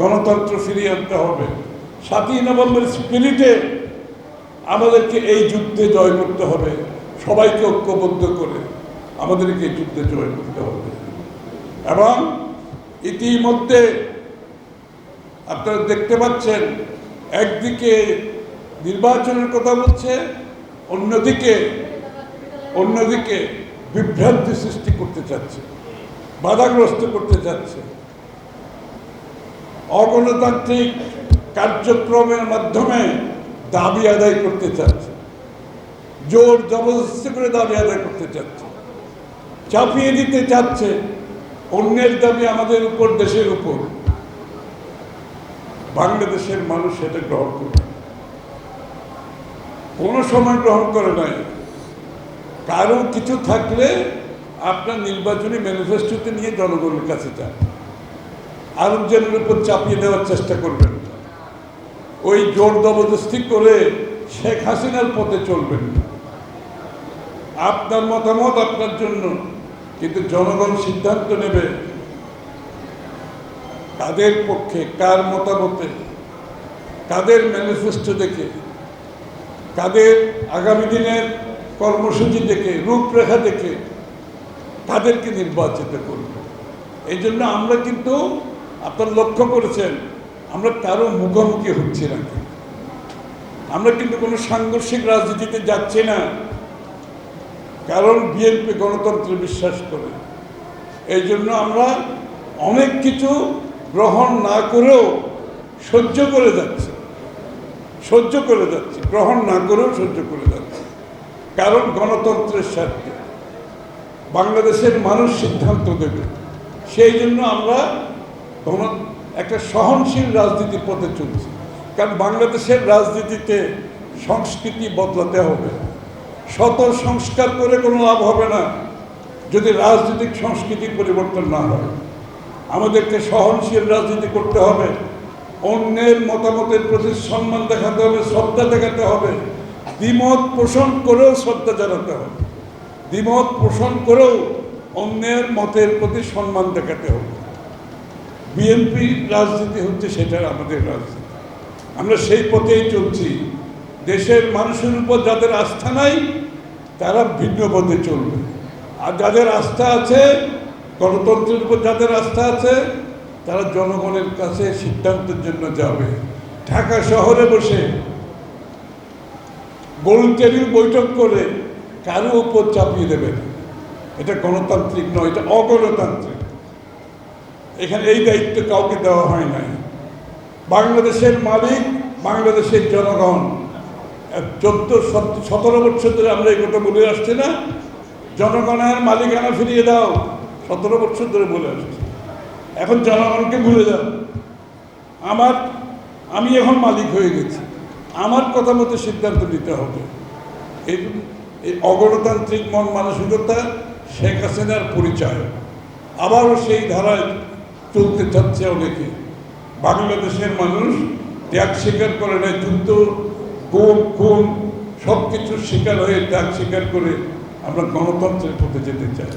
গণতন্ত্র ফিরিয়ে আনতে হবে। সাতই নভেম্বর স্পিরিটে আমাদেরকে এই যুদ্ধে জয় করতে হবে। সবাইকে ঐক্যবদ্ধ করে আমাদেরকে এই যুদ্ধে জয় করতে হবে। এবং ইতিমধ্যে আপনারা দেখতে পাচ্ছেন, একদিকে নির্বাচনের কথা বলছে, অন্যদিকে অন্যদিকে বিভ্রান্তি সৃষ্টি করতে চাচ্ছে, বাধাগ্রস্ত করতে চাচ্ছে। অগণতান্ত্রিক কার্যক্রমের মাধ্যমে দাবি আদায় করতে চাচ্ছে। জোর জবরদস্তি করে দাবি আদায় করতে চাচ্ছে। চাপিয়ে দিতে চাচ্ছে অন্যের দাবি আমাদের উপর, দেশের উপর। বাংলাদেশের মানুষ সেটা গ্রহণ করবে। কোনো সময় গ্রহণ করে নাই। কারও কিছু থাকলে আপনার নির্বাচনী ম্যানিফেস্টোতে নিয়ে জনগণের কাছে যান। আরেকজনের উপর চাপিয়ে দেওয়ার চেষ্টা করবেন ওই জোর জবরদস্তি করে শেখ হাসিনার পথে চলবেন আপনার মতামত আপনার জন্য, কিন্তু জনগণ সিদ্ধান্ত নেবে কাদের পক্ষে, কার মতামতে, কাদের ম্যানিফেস্টো দেখে, কাদের আগামী দিনের কর্মসূচি দেখে, রূপরেখা দেখে, তাদেরকে নির্বাচিত করবে। এই জন্য আমরা কিন্তু আপনার লক্ষ্য করেছেন, আমরা কারও মুখোমুখি হচ্ছি না। আমরা কিন্তু কোনো সাংঘর্ষিক রাজনীতিতে যাচ্ছি না। কারণ বিএনপি গণতন্ত্রে বিশ্বাস করে। এই জন্য আমরা অনেক কিছু গ্রহণ না করেও সহ্য করে যাচ্ছি। সহ্য করে যাচ্ছি। গ্রহণ না করেও সহ্য করে যাচ্ছি। কারণ গণতন্ত্রের স্বার্থে। বাংলাদেশের মানুষ সিদ্ধান্ত দেবে। সেই জন্য আমরা গণ একটা সহনশীল রাজনীতির পথে চলছে। কারণ বাংলাদেশের রাজনীতিতে সংস্কৃতি বদলাতে হবে। শত সংস্কার করে কোনো লাভ হবে না যদি রাজনৈতিক সংস্কৃতি পরিবর্তন না হয়। আমাদেরকে সহনশীল রাজনীতি করতে হবে। অন্যের মতামতের প্রতি সম্মান দেখাতে হবে, শ্রদ্ধা দেখাতে হবে। দ্বিমত পোষণ করেও শ্রদ্ধা জানাতে হবে। দ্বিমত পোষণ করেও অন্যের মতের প্রতি সম্মান দেখাতে হবে। বিএনপি রাজনীতি হচ্ছে সেটার আমাদের রাজনীতি। আমরা সেই পথেই চলছি। দেশের মানুষের উপর যাদের আস্থা নাই, তারা ভিন্ন পথে চলবে। আর যাদের আস্থা আছে, গণতন্ত্রের উপর যাদের আস্থা আছে, তারা জনগণের কাছে সিদ্ধান্তের জন্য যাবে। ঢাকা শহরে বসে গোল টেবিল বৈঠক করে কারও উপর চাপিয়ে দেবে। এটা গণতান্ত্রিক নয়, এটা অগণতান্ত্রিক। এখানে এই দায়িত্ব কাউকে দেওয়া হয় নাই। বাংলাদেশের মালিক, বাংলাদেশের জনগণ। চোদ্দ সতেরো বছর ধরে আমরা এই কথা বলে আসছি না। জনগণের মালিকানা ফিরিয়ে দাও। সতেরো বছর ধরে বলে আসছি। এখন জনগণকে ভুলে যাও। আমার, আমি এখন মালিক হয়ে গেছি। আমার কথা মতো সিদ্ধান্ত নিতে হবে। এই এই অগণতান্ত্রিক মন মানসিকতা শেখ হাসিনার পরিচয়। আবারও সেই ধারায় চলতে চাচ্ছে অনেকে। বাংলাদেশের মানুষ ত্যাগ স্বীকার করে না যুদ্ধ কোন কোন সব কিছুর শিকার হয়ে ত্যাগ স্বীকার করে আমরা গণতন্ত্রের পথে যেতে চাই।